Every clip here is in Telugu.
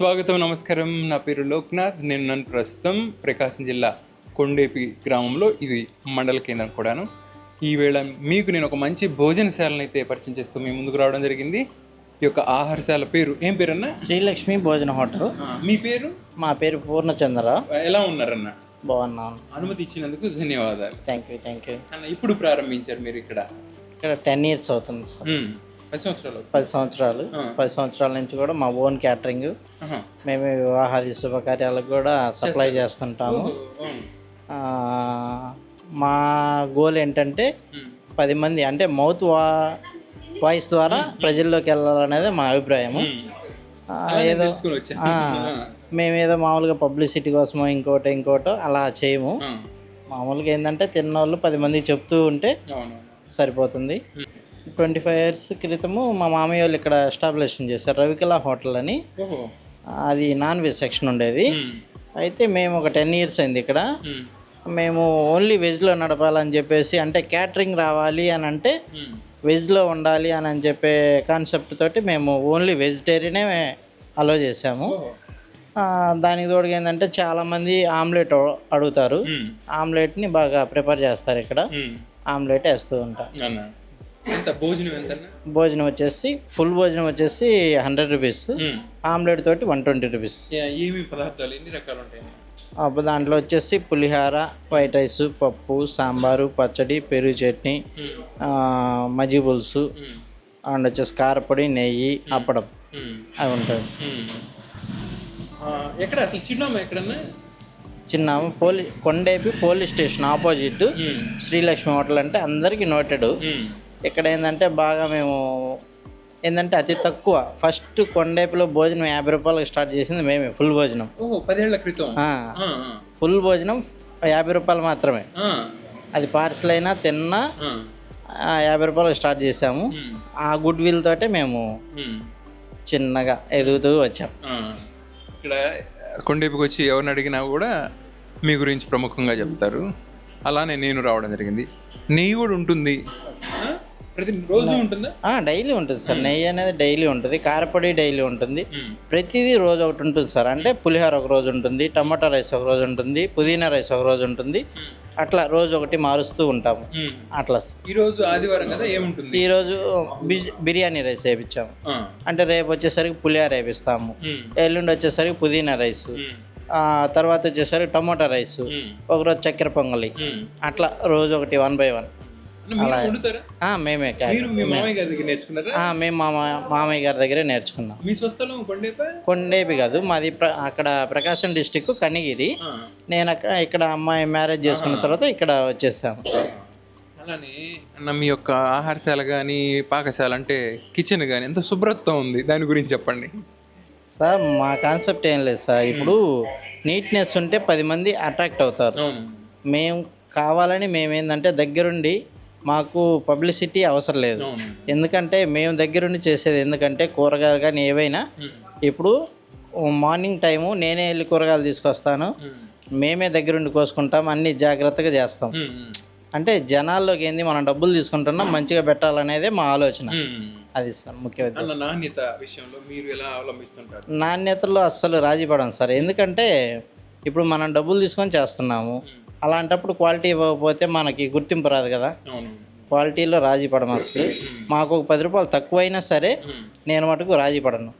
స్వాగతం నమస్కారం. నా పేరు లోక్నాథ్. నేను నన్ను ప్రస్తుతం ప్రకాశం జిల్లా కొండేపి గ్రామంలో ఇది మండల కేంద్రం కూడాను. ఈవేళ మీకు నేను ఒక మంచి భోజనశాలను అయితే పరిచయం చేస్తూ మీ ముందుకు రావడం జరిగింది. ఈ యొక్క ఆహారశాల పేరు ఏం పేరన్నా? శ్రీలక్ష్మి భోజన హోటల్. మీ పేరు? మా పేరు పూర్ణచంద్ర. ఎలా ఉన్నారన్న? బాగున్నాను. అనుమతి ఇచ్చినందుకు ధన్యవాదాలు. Thank you thank you. అన్న ఇప్పుడు ప్రారంభించారు మీరు ఇక్కడ? ఇక్కడ టెన్ ఇయర్స్ అవుతుంది సార్. పది సంవత్సరాలు. పది సంవత్సరాలు. పది సంవత్సరాల నుంచి కూడా మా ఓన్ క్యాటరింగ్. మేము వివాహాది శుభకార్యాలకు కూడా సప్లై చేస్తుంటాము. మా గోల్ ఏంటంటే మ్మ్. పది మంది అంటే మౌత్ వా వాయిస్ ద్వారా ప్రజల్లోకి వెళ్ళాలనేది మా అభిప్రాయము. మ్మ్. ఏదో ఆ, మేమేదో మామూలుగా పబ్లిసిటీ కోసమో ఇంకోటో ఇంకోటో అలా చేయము. మామూలుగా ఏంటంటే తిన్నోళ్ళు పది మందికి చెప్తూ ఉంటే సరిపోతుంది. ట్వంటీ ఫైవ్ ఇయర్స్ క్రితము మా మామయ్య వాళ్ళు ఇక్కడ ఎస్టాబ్లిషన్ చేశారు. రవికళ హోటల్ అని. అది నాన్ వెజ్ సెక్షన్ ఉండేది. అయితే మేము ఒక టెన్ ఇయర్స్ అయింది ఇక్కడ. మ్మ్. ఓన్లీ వెజ్లో నడపాలని చెప్పేసి అంటే క్యాటరింగ్ రావాలి అని అంటే. వెజ్లో ఉండాలి అని అని చెప్పే కాన్సెప్ట్ తోటి మేము ఓన్లీ వెజిటేరియనే అలో చేసాము దానికి తోడుగా ఏంటంటే చాలామంది ఆమ్లెట్ అడుగుతారు. ఆమ్లెట్ని బాగా ప్రిపేర్ చేస్తారు ఇక్కడ. ఆమ్లెట్ వేస్తూ ఉంటాం అన్న ఎంత? భోజనం ఎంత అన్న భోజనం వచ్చేసి ఫుల్ భోజనం వచ్చేసి హండ్రెడ్ రూపీస్ మ్మ్. ఆమ్లెట్ తోటి వన్ ట్వంటీ రూపీస్ ఏమి పదార్థాలు? ఎన్ని రకాలు ఉంటాయి? అప్పుడు దాంట్లో వచ్చేసి పులిహార వైట్ రైస్ పప్పు సాంబారు పచ్చడి పెరుగు చట్నీ. ఆ, మజ్జిగ పులుసు మ్మ్. అండ్ వచ్చేసి కారపొడి నెయ్యి అప్పడం. అవి ఉంటాయి. ఎక్కడ అసలు చిరునామా ఎక్కడన్నా? చిన్న police Kondepi police station opposite. Srilakshmi hotel అంటే అందరికీ నోటెడ్. ఇక్కడ ఏంటంటే బాగా మేము ఏంటంటే అతి తక్కువ ఫస్ట్ కొండేపిలో భోజనం యాభై రూపాయలకి స్టార్ట్ చేసింది మేమే ఫుల్ భోజనం. పదేళ్ళ క్రితం. ఫుల్ భోజనం యాభై రూపాయలు మాత్రమే. అది పార్సల్ అయినా తిన్నా యాభై రూపాయలకు స్టార్ట్ చేసాము. ఆ గుడ్ విల్ తోటే మేము. చిన్నగా ఎదుగుతూ వచ్చాం. ఇక్కడ కొండేపుకి వచ్చి ఎవరిని అడిగినా కూడా మీ గురించి ప్రముఖంగా చెప్తారు. అలానే నేను రావడం జరిగింది. నెయ్యి కూడా ఉంటుంది? ప్రతి రోజు ఉంటుందా? ఆ, డైలీ ఉంటుంది సార్. నెయ్యి అనేది డైలీ ఉంటుంది. కారపొడి డైలీ ఉంటుంది. ప్రతిదీ రోజు ఒకటి ఉంటుంది సార్. అంటే పులిహోర ఒక రోజు ఉంటుంది టమాటా రైస్ ఒక రోజు ఉంటుంది పుదీనా రైస్ ఒక రోజు ఉంటుంది. అట్లా రోజు ఒకటి మారుస్తూ ఉంటాము. అట్లా ఈ రోజు ఆదివారం కదా ఏముంటుంది? ఈరోజు బిజ్ బిర్యానీ రైస్ వేయించాము. అంటే రేపు వచ్చేసరికి పులిహోర వేపిస్తాము. ఎల్లుండి వచ్చేసరికి పుదీనా రైస్. తర్వాత వచ్చేసరికి టమోటా రైస్. ఒకరోజు చక్కెర పొంగలి. అట్లా రోజు ఒకటి వన్ బై వన్. మేమే మేము. మా మా- మామయ్య గారి దగ్గరే నేర్చుకున్నాం. మీ స్వస్థలం కొండేపా? కొండేపి కాదు మాది ప్ర- అక్కడ ప్రకాశం డిస్టిక్ కనిగిరి. నేను అక్కడ ఇక్కడ అమ్మాయి మ్యారేజ్ చేసుకున్న తర్వాత ఇక్కడ వచ్చేసాము అలానే మీ యొక్క ఆహారశాల కానీ పాకశాల అంటే కిచెన్ కానీ ఎంత శుభ్రత ఉంది? దాని గురించి చెప్పండి. సార్ మా కాన్సెప్ట్ ఏం లేదు సార్. ఇప్పుడు నీట్నెస్ ఉంటే పది మంది అట్రాక్ట్ అవుతారు. మేము కావాలని మేము ఏంటంటే దగ్గరుండి మాకు పబ్లిసిటీ అవసరం లేదు. ఎందుకంటే మేము దగ్గరుండి చేసేది ఎందుకంటే కూరగాయలు కానీ ఏవైనా. ఇప్పుడు మార్నింగ్ టైము నేనే వెళ్ళి కూరగాయలు తీసుకొస్తాను. మేమే దగ్గరుండి కోసుకుంటాం అన్ని జాగ్రత్తగా చేస్తాం. అంటే జనాల్లోకి ఏంది మనం డబ్బులు తీసుకుంటున్నాం మంచిగా పెట్టాలనేదే మా ఆలోచన. అది సార్ ముఖ్య నాణ్యత విషయంలో మీరు ఎలా అవలంబిస్తుంటారు? నాణ్యతలో అస్సలు రాజీ పడం సార్. ఎందుకంటే ఇప్పుడు మనం డబ్బులు తీసుకొని చేస్తున్నాము. అలాంటప్పుడు క్వాలిటీ ఇవ్వకపోతే మనకి గుర్తింపు రాదు కదా. క్వాలిటీలో రాజీ పడము అసలు. మాకు ఒక పది రూపాయలు తక్కువైనా సరే నేను మటుకు రాజీ పడను.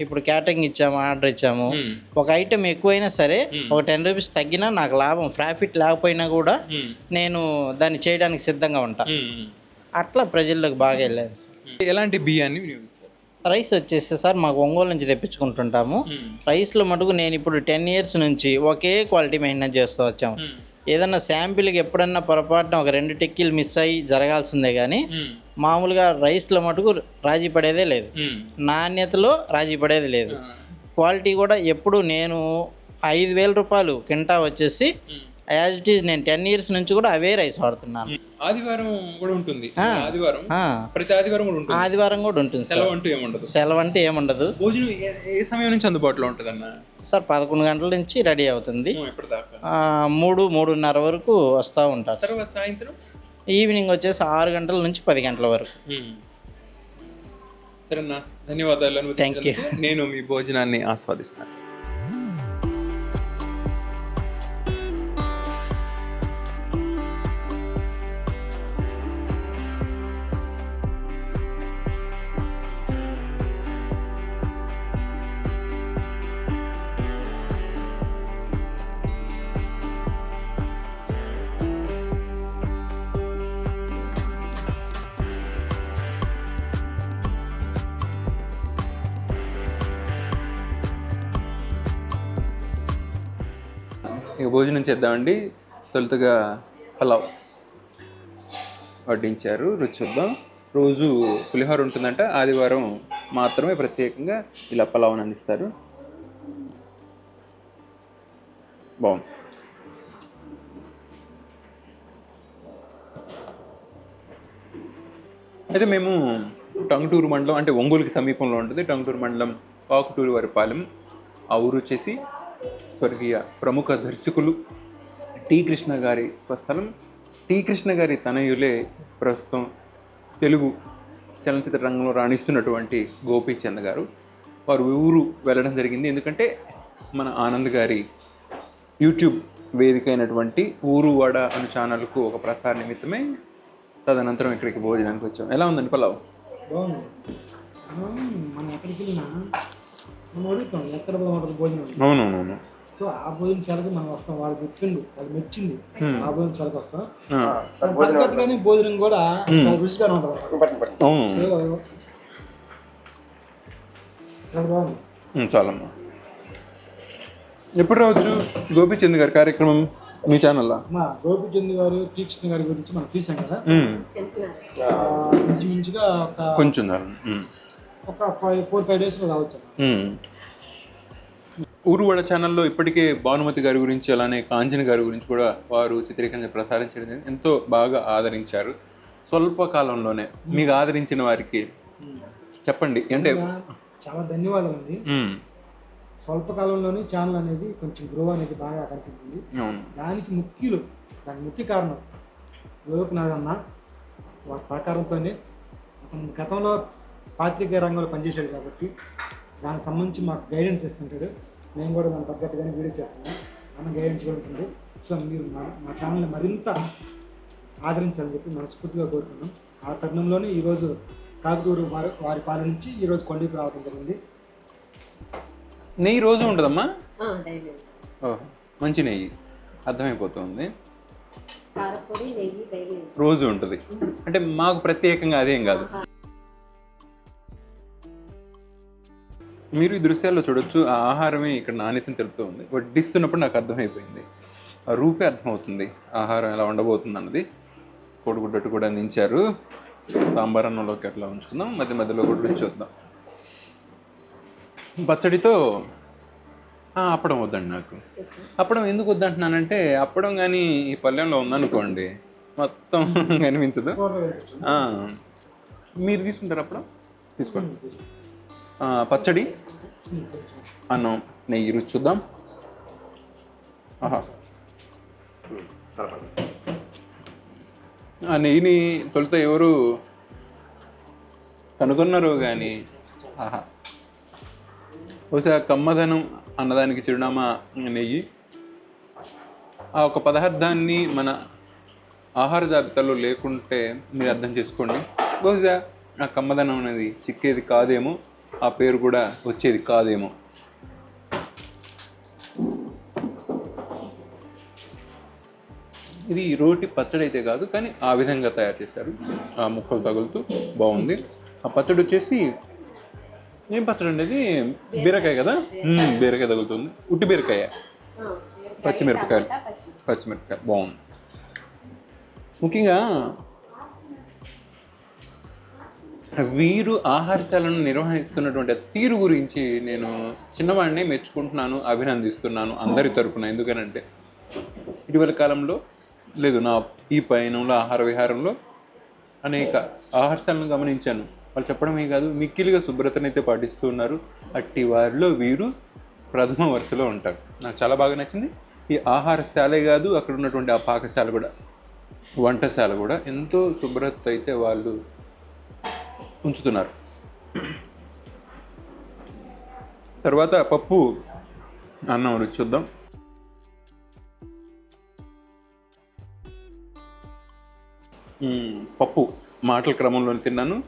ఇప్పుడు క్యాటరింగ్ ఇచ్చాము ఆర్డర్ ఇచ్చాము. ఒక ఐటెం ఎక్కువైనా సరే ఒక టెన్ రూపీస్ తగ్గినా నాకు లాభం ప్రాఫిట్ లేకపోయినా కూడా. నేను దాన్ని చేయడానికి సిద్ధంగా ఉంటా. అట్లా ప్రజల్లోకి బాగా వెళ్ళాను సార్. ఎలాంటి బియ్యాన్ని రైస్ వచ్చేసి సార్ మాకు ఒంగోలు నుంచి తెప్పించుకుంటుంటాము. రైస్లో మటుకు నేను ఇప్పుడు టెన్ ఇయర్స్ నుంచి ఒకే క్వాలిటీ మెయింటైన్ చేస్తూ వచ్చాము. ఏదన్నా శాంపిల్కి ఎప్పుడన్నా పొరపాటున ఒక రెండు టిక్కీలు మిస్ అయ్యి జరగాల్సిందే కానీ మ్మ్. మామూలుగా రైస్లో మటుకు రాజీ పడేదే లేదు. నాణ్యతలో రాజీ పడేది లేదు క్వాలిటీ కూడా ఎప్పుడు నేను ఐదు వేల రూపాయలు కింటా వచ్చేసి. యాజ్ ఇట్ ఈజ్ నేను టెన్ ఇయర్స్ నుంచి కూడా అవే రైస్ వాడుతున్నాను. ఆదివారం కూడా ఉంటుంది. ఆదివారం ప్రతి ఆదివారం కూడా ఉంటుంది. ఆదివారం కూడా ఉంటుంది సెలవు అంటూ ఏముండదు? సెలవు అంటే ఏముండదు. భోజనం ఏ- సమయం నుంచి అందుబాటులో ఉంటుంది అన్న సార్ పదకొండు గంటల నుంచి రెడీ అవుతుంది. మూడు మూడున్నర వరకు వస్తూ ఉంటారు తర్వాత సాయంత్రం? ఈవినింగ్ వచ్చేసి ఆరు గంటల నుంచి పది గంటల వరకు. మ్మ్. సరే అన్న ధన్యవాదాలు you. అనుమతించినందుకు. నేను మీ భోజనాన్ని ఆస్వాదిస్తాను. ఇక భోజనం చేద్దామండి. తొలుతగా పలావ్ వడ్డించారు. రుచి చూద్దాం. రోజు పులిహోర ఉంటుందంట. ఆదివారం మాత్రమే ప్రత్యేకంగా ఇలా పలావ్ని అందిస్తారు. బాగుంది. అయితే మేము టంగుటూరు మండలం అంటే ఒంగోలుకి సమీపంలో ఉంటుంది. టంగుటూరు మండలం పాకుటూరు వరిపాలెం. ఆ ఊరు వచ్చేసి స్వర్గీయ ప్రముఖ దర్శకులు టి కృష్ణ గారి స్వస్థలం. టి కృష్ణ గారి తనయులే ప్రస్తుతం తెలుగు చలనచిత్ర రంగంలో రాణిస్తున్నటువంటి గోపీచంద్ గారు. వారు ఊరు వెళ్ళడం జరిగింది. ఎందుకంటే మన ఆనంద్ గారి యూట్యూబ్ వేదిక అయినటువంటి ఊరు వాడ అను ఛానల్కు ఒక ప్రసార నిమిత్తమే తదనంతరం ఇక్కడికి భోజనానికి వచ్చాం. ఎలా ఉందండి పలావ్? మనం ఎక్కడికి వెళ్ళినా అడుగుతాం ఎక్కడ బాగుంటుంది భోజనం అని. అవునవునవును. సో ఆ భోజనం చాలకి మనం వస్తాం. వాళ్ళు చెప్పిండు వాళ్ళు మెచ్చింది. ఆ భోజనం చాలకి వస్తాం. తగ్గట్టుగానే భోజనం కూడా రుచిగా ఉంటుంది. చాలా బాగుంది. ఉమ్, చాలమ్మా. ఎప్పుడు రావచ్చు? గోపీచంద్ గారి కార్యక్రమం మీ ఛానల్లో? మా గోపిచంద్ గారు టీకృష్ణ గారి గురించి మనం తీసాం కదా. ఇంచుమించుగా ఒక కొంచెం ఒక ఫైవ్ ఫోర్ ఫైవ్ డేస్లో రావచ్చు. ఊరువాడ ఛానల్లో ఇప్పటికే భానుమతి గారి గురించి అలానే కాంచన గారి గురించి కూడా వారు చిత్రీకరణ ప్రసారించడం. ఎంతో బాగా ఆదరించారు. స్వల్ప కాలంలోనే మీకు ఆదరించిన వారికి చెప్పండి. అంటే చాలా ధన్యవాదాలు అండి. స్వల్ప కాలంలోనే ఛానల్ అనేది కొంచెం గ్రో అనేది బాగా కనిపించింది దానికి ముఖ్యులు దానికి ముఖ్య కారణం లోకనాథ్ అన్న వారి సహకారంతోనే గతంలో పాత్రికేయ రంగంలో పనిచేశాడు కాబట్టి దానికి సంబంధించి మాకు గైడెన్స్ ఇస్తుంటాడు. మేము కూడా దాని తగ్గట్టుగానే వీడియో చేస్తున్నాం అన్న గైడెన్స్ కూడా ఉంటుంది. సో మీరు మా మా ఛానల్ని మరింత ఆదరించాలని చెప్పి మనస్ఫూర్తిగా కోరుకున్నాం ఆ తరుణంలోనే ఈరోజు కాకుటూరు వారి వారి పాలన నుంచి ఈరోజు కొండకి రావడం జరిగింది. నెయ్యి రోజు ఉంటుందమ్మా? డైలీ ఓహ్, మంచి నెయ్యి. అర్థమైపోతుంది. కారపొడి నెయ్యి డైలీ రోజు ఉంటుంది. అంటే మాకు ప్రత్యేకంగా అదేం కాదు. మీరు ఈ దృశ్యాల్లో చూడొచ్చు ఆ ఆహారమే ఇక్కడ నాణ్యతను తెలుపుతూ ఉంది వడ్డిస్తున్నప్పుడు నాకు అర్థమైపోయింది. ఆ రూపే అర్థమవుతుంది. ఆహారం ఎలా ఉండబోతుంది అన్నది. కోడిగుడ్డట్టు కూడా అందించారు. సాంబార్ అన్నంలోకి అట్లా ఉంచుకుందాం. మధ్య మధ్యలో కూడా రుచి చూద్దాం. పచ్చడితో అప్పడం వద్దండి నాకు. అప్పడం ఎందుకు వద్దంటున్నానంటే అప్పడం కానీ ఈ పల్లెంలో ఉందనుకోండి మొత్తం కనిపించదు. మీరు తీసుకుంటారు అప్పడం? తీసుకోండి. పచ్చడి. అన్నం నెయ్యి రుచి చూద్దాం. ఆహా. ఆ నెయ్యిని తొలుత ఎవరు కనుగొన్నారు కానీ ఆహా. బహుశా కమ్మదనం అన్నదానికి చిరునామా నెయ్యి. ఆ ఒక పదార్థాన్ని మన ఆహార జాబితాలో లేకుంటే మీరు అర్థం చేసుకోండి. బహుశా ఆ కమ్మదనం అనేది చిక్కేది కాదేమో. ఆ పేరు కూడా వచ్చేది కాదేమో. ఇది రోటి పచ్చడి అయితే కాదు కానీ ఆ విధంగా తయారు చేశారు. ఆ ముక్కలు తగులుతూ బాగుంది. ఆ పచ్చడి వచ్చేసి ఏం పచ్చడి అండి బీరకాయ కదా? బీరకాయ. తగులుతుంది. ఉట్టి బీరకాయ. పచ్చిమిరపకాయలు. పచ్చిమిరపకాయ. బాగుంది. ముఖ్యంగా వీరు ఆహారశాలను నిర్వహిస్తున్నటువంటి తీరు గురించి నేను చిన్నవాడిని మెచ్చుకుంటున్నాను అభినందిస్తున్నాను అందరి తరపున. ఎందుకనంటే ఇటీవల కాలంలో లేదు నా ఈ పయనంలో ఆహార విహారంలో అనేక ఆహారశాలను గమనించాను. వాళ్ళు చెప్పడమే కాదు మిక్కిలిగా శుభ్రతనైతే పాటిస్తూ ఉన్నారు. అట్టి వారిలో వీరు ప్రథమ వరుసలో ఉంటారు. నాకు చాలా బాగా నచ్చింది. ఈ ఆహారశాలే కాదు అక్కడ ఉన్నటువంటి ఆ పాకశాల కూడా వంటశాల కూడా ఎంతో శుభ్రత అయితే వాళ్ళు ఉంచుతున్నారు. తర్వాత పప్పు అన్నం రుచి చూద్దాం. పప్పు మాటల క్రమంలో తిన్నాను.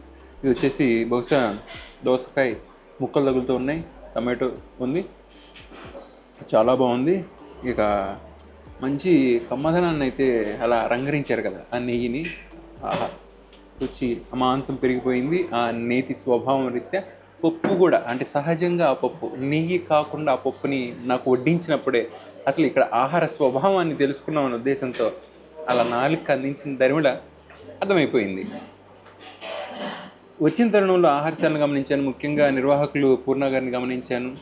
ఇది వచ్చేసి బహుశా దోసకాయ ముక్కలు తగులుతూ ఉన్నాయి. టమాటో ఉంది. చాలా బాగుంది. ఇక మంచి కమ్మదనాన్ని అయితే అలా రంగరించారు కదా ఆ నెయ్యిని. ఆహా. రుచి అమాంతం పెరిగిపోయింది. ఆ నేతి స్వభావం రీత్యా పప్పు కూడా అంటే సహజంగా ఆ పప్పు నెయ్యి కాకుండా ఆ పప్పుని నాకు వడ్డించినప్పుడే అసలు ఇక్కడ ఆహార స్వభావాన్ని తెలుసుకున్నామనే ఉద్దేశంతో అలా నాలుగు అందించిన దరిమిడ అర్థమైపోయింది. వచ్చిన తరుణంలో ఆహారశాలను గమనించాను. ముఖ్యంగా నిర్వాహకులు పూర్ణ గారిని గమనించాను.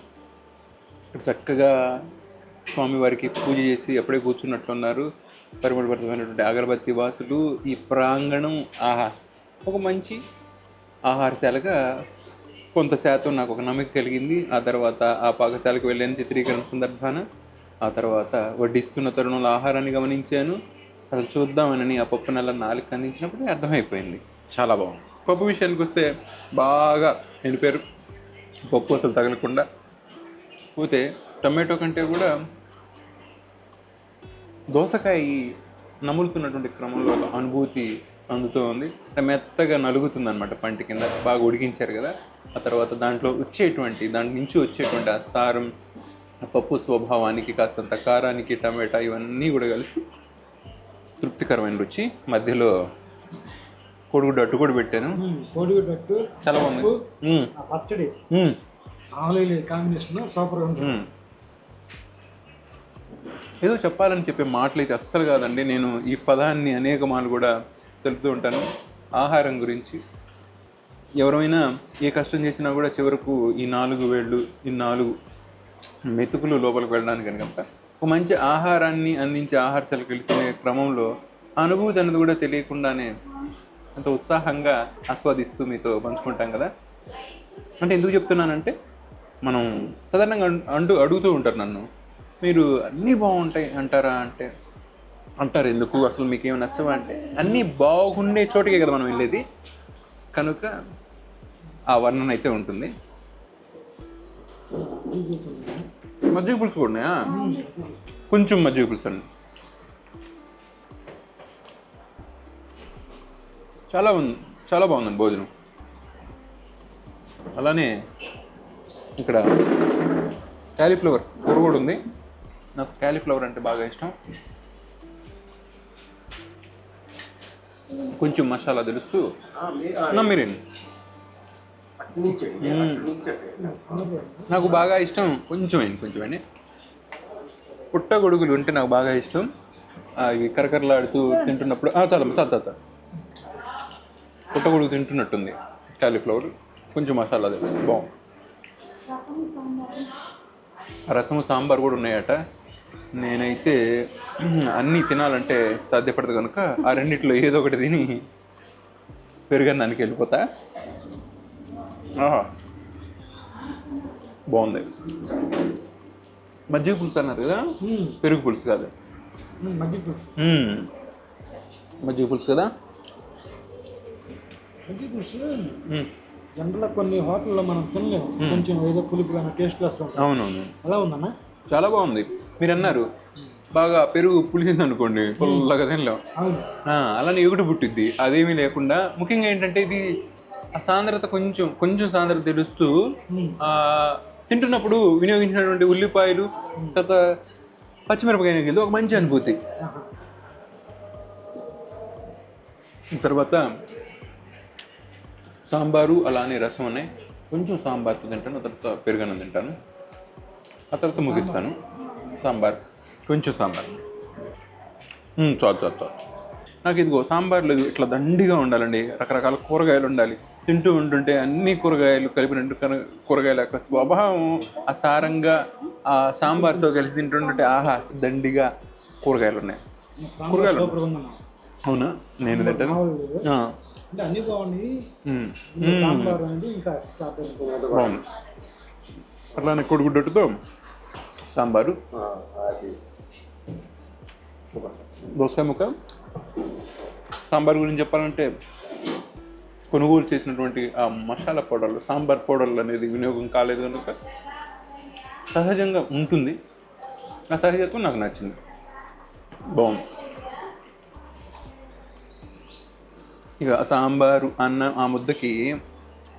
చక్కగా స్వామివారికి పూజ చేసి అప్పుడే కూర్చున్నట్లున్నారు. పరిమళభరితమైనటువంటి అగరబత్తి వాసులు. ఈ ప్రాంగణం ఆహా ఒక మంచి ఆహారశాలగా కొంత శాతం నాకు ఒక నమ్మకం కలిగింది. ఆ తర్వాత ఆ పాకశాలకు వెళ్ళాను చిత్రీకరణ సందర్భాన ఆ తర్వాత వడ్డిస్తున్న తరుణంలో ఆహారాన్ని గమనించాను. అసలు చూద్దామని ఆ పప్పు నెల నాలుగు అందించినప్పుడు అర్థమైపోయింది. చాలా బాగుంది. పప్పు విషయానికి వస్తే బాగా వెళ్ళిపోయారు పప్పు అసలు తగలకుండా. పోతే టమాటో కంటే కూడా దోసకాయ నములుతున్నటువంటి క్రమంలో ఒక అనుభూతి అందుతూ ఉంది. అంటే మెత్తగా నలుగుతుంది అనమాట పంటి కింద. బాగా ఉడికించారు కదా. ఆ తర్వాత దాంట్లో వచ్చేటువంటి దాని నుంచి వచ్చేటువంటి ఆ సారం పప్పు స్వభావానికి కాస్తంత కారానికి టమాటా ఇవన్నీ కూడా కలిసి తృప్తికరమైన రుచి. మధ్యలో కొడుగుడ్డు అట్టు కూడా పెట్టాను. చాలా బాగుంది. పచ్చడి. కాంబినేషన్ ఉంటుంది. మ్మ్. ఏదో చెప్పాలని చెప్పే మాటలు అయితే అస్సలు కాదండి. నేను ఈ పదాన్ని అనేక మార్లు కూడా తెలుపుతూ ఉంటాను. ఆహారం గురించి. ఎవరైనా ఏ కష్టం చేసినా కూడా చివరకు ఈ నాలుగు వేళ్ళు ఈ నాలుగు మెతుకులు లోపలికి వెళ్ళడానికి కనుక ఒక మంచి ఆహారాన్ని అందించే ఆహారశాలకు వెళ్తున్న క్రమంలో అనుభూతి అనేది కూడా తెలియకుండానే అంత ఉత్సాహంగా ఆస్వాదిస్తూ మీతో పంచుకుంటాం కదా. అంటే ఎందుకు చెప్తున్నానంటే మనం సాధారణంగా అంటూ అడుగుతూ ఉంటారు నన్ను. మీరు అన్నీ బాగుంటాయి అంటారా అంటే అంటారు ఎందుకు? అసలు మీకు ఏమి నచ్చవా అంటే అన్నీ బాగుండే చోటికే కదా మనం వెళ్ళేది. కనుక ఆ వర్ణన అయితే ఉంటుంది. మజ్జిగ పులుసు కూడా ఉన్నాయా? కొంచెం మజ్జిగ పులుసు అండి. చాలా ఉంది చాలా బాగుందండి భోజనం. అలానే ఇక్కడ క్యాలీఫ్లవర్ కూర కూడా ఉంది. నాకు క్యాలీఫ్లవర్ అంటే బాగా ఇష్టం. కొంచెం మసాలా తెలుస్తూ. నమ్మిరండి నాకు బాగా ఇష్టం కొంచెం అండి కొంచెం అండి పుట్టగొడుగులు ఉంటే నాకు బాగా ఇష్టం. అవి కరకరలాడుతూ తింటున్నప్పుడు ఆ, చాలా చాలా చాలా పుట్టగొడుగు తింటున్నట్టుంది కాలీఫ్లవర్ కొంచెం మసాలా తెలుసు బాగుంది. రసము సాంబార్ కూడా ఉన్నాయట. నేనైతే అన్నీ తినాలంటే సాధ్యపడదు కనుక ఆ రెండిట్లో ఏదో ఒకటి తిని పెరుగన్నానికి వెళ్ళిపోతా. ఆహా. బాగుంది. మజ్జిగ పులుసు అన్నారు కదా? పెరుగు పులుసు కాదు. మజ్జిగ పులుసు. మజ్జిగ పులుసు కదా? మజ్జిగ పులుసు. జనరల్గా కొన్ని హోటల్లో మనం తినలేము. కొంచెం ఏదో పులుపు కానీ టేస్ట్ వస్తుంది అవునవును. ఎలా ఉందన్నా? చాలా బాగుంది. మీరు అన్నారు బాగా పెరుగు పులిసింది అనుకోండి పుల్లగా తినలేం. అలానే ఎగుడు పుట్టిద్ది. అదేమీ లేకుండా ముఖ్యంగా ఏంటంటే ఇది ఆ సాంద్రత కొంచెం కొంచెం సాంద్రత తెలుస్తూ తింటున్నప్పుడు వినియోగించినటువంటి ఉల్లిపాయలు తర్వాత పచ్చిమిరపకాయ గిల్లు ఒక మంచి అనుభూతి. తర్వాత సాంబారు అలానే రసం ఉన్నాయి కొంచెం సాంబార్తో తింటాను ఆ తర్వాత పెరుగన్నం తింటాను. ఆ తర్వాత ముగిస్తాను. సాంబార్. కొంచెం సాంబార్. చాలు చాలు చాలు. నాకు ఇదిగో సాంబార్ లేదు ఇట్లా దండిగా ఉండాలండి. రకరకాల కూరగాయలు ఉండాలి. తింటూ ఉంటుంటే అన్ని కూరగాయలు కలిపినట్టు కూరగాయల యొక్క స్వభావం ఆ సారంగా ఆ సాంబార్తో కలిసి తింటుంటే ఆహా దండిగా కూరగాయలు ఉన్నాయి. కూరగాయలు అవునా? నేను తింటాను. అట్లానే కొడుగుడ్డట్టుతో సాంబారు. దోసకాయ ముక్క. సాంబార్ గురించి చెప్పాలంటే కొనుగోలు చేసినటువంటి ఆ మసాలా పౌడర్లు సాంబార్ పౌడర్లు అనేది వినియోగం కాలేదు కనుక సహజంగా ఉంటుంది. ఆ సహజత్వం నాకు నచ్చింది. బాగుంది. ఇక సాంబారు అన్నం ఆ ముద్దకి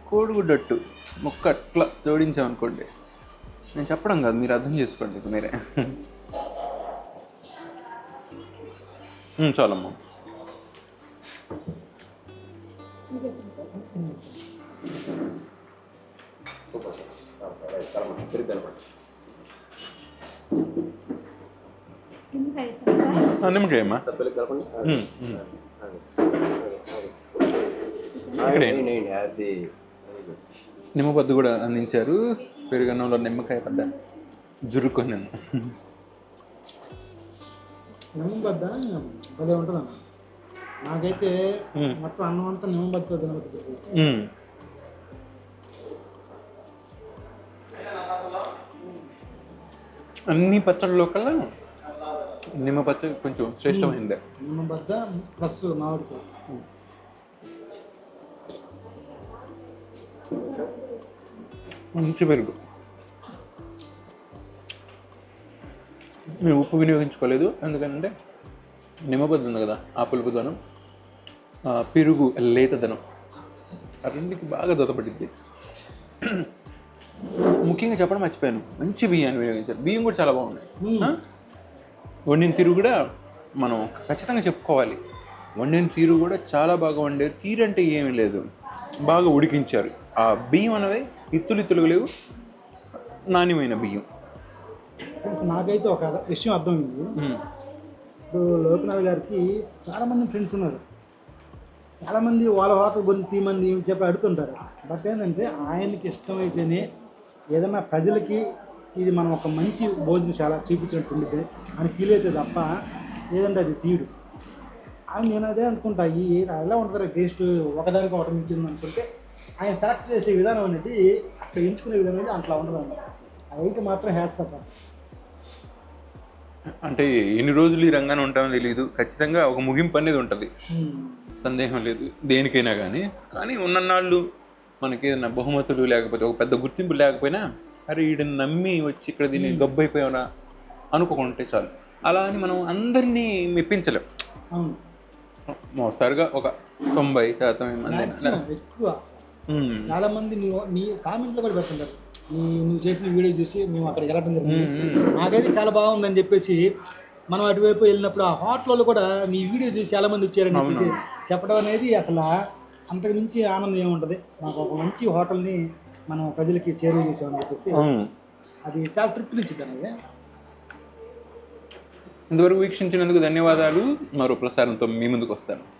కోడిగుడ్డట్టు ముక్క అట్లా జోడించామనుకోండి. నేను చెప్పడం కాదు మీరు అర్థం చేసుకోండి మీరే. చాలమ్మా. అది నిమ్మపద్దు కూడా అందించారు. పెరుగన్నంలో నిమ్మకాయ పడ్డ జురుకొని నేను నిమ్మం బద్ద భలే ఉంటుంది అన్న నాకైతే మొత్తం అన్నం అంతా నిమ్మం బద్దతో తినబడుతుంది ఉమ్. అన్ని పచ్చళ్ళలో కల్లా నిమ్మ పచ్చడి కొంచెం శ్రేష్టమైందే. నిమ్మం బద్ద ప్లస్ మామిడికాయ. మంచి పెరుగు. నేను ఉప్పు వినియోగించుకోలేదు. ఎందుకంటే నిమ్మబద్ద ఉంది కదా ఆ పులుపుదనం పెరుగు లేతదనం ఆ రెండుకి బాగా దొరపడింది ముఖ్యంగా చెప్పడం మర్చిపోయాను. మంచి బియ్యాన్ని వినియోగించారు. బియ్యం కూడా చాలా బాగుంది. ఆ? వండిన తీరు కూడా మనం ఖచ్చితంగా చెప్పుకోవాలి. వండిన తీరు కూడా చాలా బాగా వండారు. తీరు అంటే ఏమీ లేదు. బాగా ఉడికించారు. ఆ బియ్యం అనేవి ఇత్తులు ఇత్తులు లేవు నాణ్యమైన బియ్యం. ఫ్రెండ్స్ నాకైతే ఒక విషయం అర్థమైంది. ఇప్పుడు లోకనాథ్ గారికి చాలామంది ఫ్రెండ్స్ ఉన్నారు. చాలామంది వాళ్ళ హోటల్ గురించి తీమంది చెప్పి అడుగుతుంటారు. బట్ ఏంటంటే ఆయనకి ఇష్టమైతేనే ఏదైనా ప్రజలకి ఇది మనం ఒక మంచి భోజనశాల చూపించినట్టు ఉంటుంది అని ఫీల్ అయితే తప్ప ఏదంటే అది తీడు అని నేను అదే అనుకుంటా. ఈ ఎలా ఉంటుంది టేస్ట్ ఒకదానికి ఒకటి మించింది అనుకుంటే ఆయన సెలెక్ట్ చేసే విధానం అనేది అక్కడ ఎంచుకునే విధానం అనేది అట్లా ఉండదు అదైతే మాత్రం హ్యాట్స్ అప్ అంటే ఎన్ని రోజులు ఈ రంగాన్ని ఉంటామో తెలియదు ఖచ్చితంగా ఒక ముగింపు అనేది ఉంటుంది. సందేహం లేదు దేనికైనా కానీ కానీ ఉన్ననాళ్ళు మనకి ఏదైనా బహుమతులు లేకపోతే ఒక పెద్ద గుర్తింపు లేకపోయినా అరే ఈడని నమ్మి వచ్చి ఇక్కడ దీన్ని గబ్బు అయిపోయావునా అనుకోకుంటే చాలు. అలా అని మనం అందరినీ మెప్పించలేం. మోస్తారుగా ఒక తొంభై శాతం ఎక్కువ. ఉమ్. చాలా మంది నీ నీ కామెంట్లో కూడా పెడుతుంటారు. నీ నువ్వు చేసిన వీడియో చూసి మేము అక్కడ వెళ్ళడం జరిగింది. నాకైతే చాలా బాగుందని చెప్పేసి మనం అటువైపు వెళ్ళినప్పుడు ఆ హోటల్లో కూడా నీ వీడియో చూసి చాలా మంది వచ్చారని చెప్పేసి చెప్పడం అనేది అసలు అంతకు మించి ఆనందం ఏముంటుంది. మాకు ఒక మంచి హోటల్ని మనం ప్రజలకి చేరువ చేసామని చెప్పేసి అది చాలా తృప్తినిచ్చింది అనేది ఇంతవరకు వీక్షించినందుకు ధన్యవాదాలు. మరో ప్రసారంతో మీ ముందుకు వస్తాను.